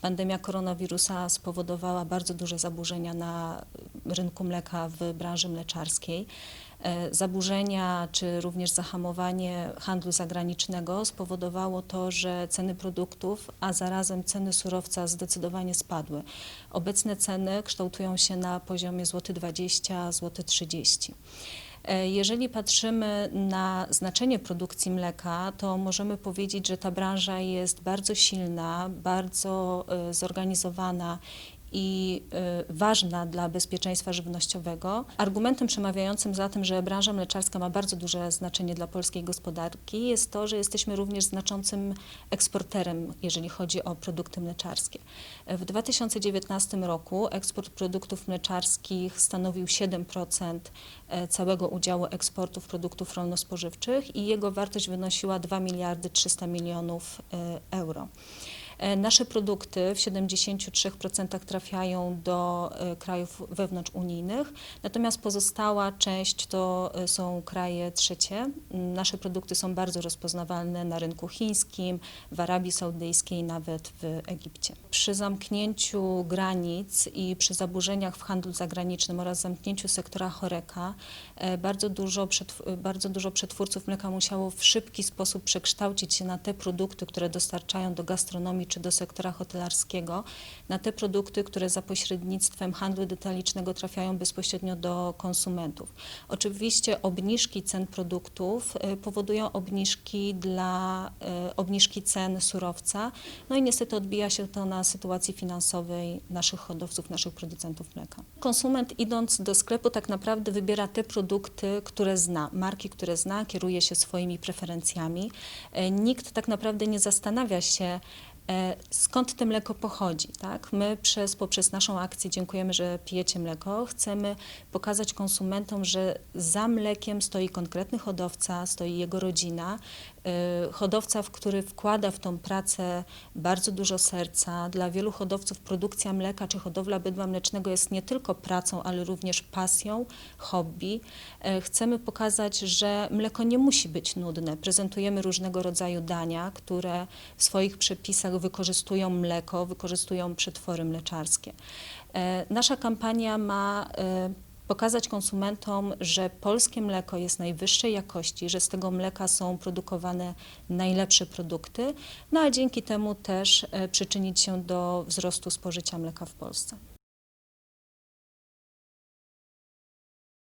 Pandemia koronawirusa spowodowała bardzo duże zaburzenia na rynku mleka w branży mleczarskiej. E, Zaburzenia czy również zahamowanie handlu zagranicznego spowodowało to, że ceny produktów, a zarazem ceny surowca zdecydowanie spadły. Obecne ceny kształtują się na poziomie złoty 20 zł 30. E, Jeżeli patrzymy na znaczenie produkcji mleka, to możemy powiedzieć, że ta branża jest bardzo silna, bardzo e, zorganizowana i e, ważna dla bezpieczeństwa żywnościowego. Argumentem przemawiającym za tym, że branża mleczarska ma bardzo duże znaczenie dla polskiej gospodarki jest to, że jesteśmy również znaczącym eksporterem, jeżeli chodzi o produkty mleczarskie. W 2019 roku eksport produktów mleczarskich stanowił 7% e, całego udziału eksportów produktów rolno-spożywczych i jego wartość wynosiła 2 miliardy 300 milionów e, euro. E, Nasze produkty w 73% trafiają do e, krajów wewnątrzunijnych, natomiast pozostała część to e, są kraje trzecie. M, Nasze produkty są bardzo rozpoznawalne na rynku chińskim, w Arabii Saudyjskiej, nawet w Egipcie. Przy zamknięciu granic i przy zaburzeniach w handlu zagranicznym oraz zamknięciu sektora choreka bardzo dużo, bardzo dużo przetwórców mleka musiało w szybki sposób przekształcić się na te produkty, które dostarczają do gastronomii czy do sektora hotelarskiego, na te produkty, które za pośrednictwem handlu detalicznego trafiają bezpośrednio do konsumentów. Oczywiście obniżki cen produktów e, powodują obniżki dla e, obniżki cen surowca, no i niestety odbija się to na sytuacji finansowej naszych hodowców, naszych producentów mleka. Konsument idąc do sklepu tak naprawdę wybiera te produkty, które zna, marki, które zna, kieruje się swoimi preferencjami. E, Nikt tak naprawdę nie zastanawia się, skąd to mleko pochodzi. Tak? My przez, poprzez naszą akcję Dziękujemy, że pijecie mleko chcemy pokazać konsumentom, że za mlekiem stoi konkretny hodowca, stoi jego rodzina, y, hodowca, w który wkłada w tą pracę bardzo dużo serca. Dla wielu hodowców produkcja mleka czy hodowla bydła mlecznego jest nie tylko pracą, ale również pasją, hobby. E, Chcemy pokazać, że mleko nie musi być nudne. Prezentujemy różnego rodzaju dania, które w swoich przepisach wykorzystują mleko, wykorzystują przetwory mleczarskie. E, Nasza kampania ma e, pokazać konsumentom, że polskie mleko jest najwyższej jakości, że z tego mleka są produkowane najlepsze produkty, no a dzięki temu też e, przyczynić się do wzrostu spożycia mleka w Polsce.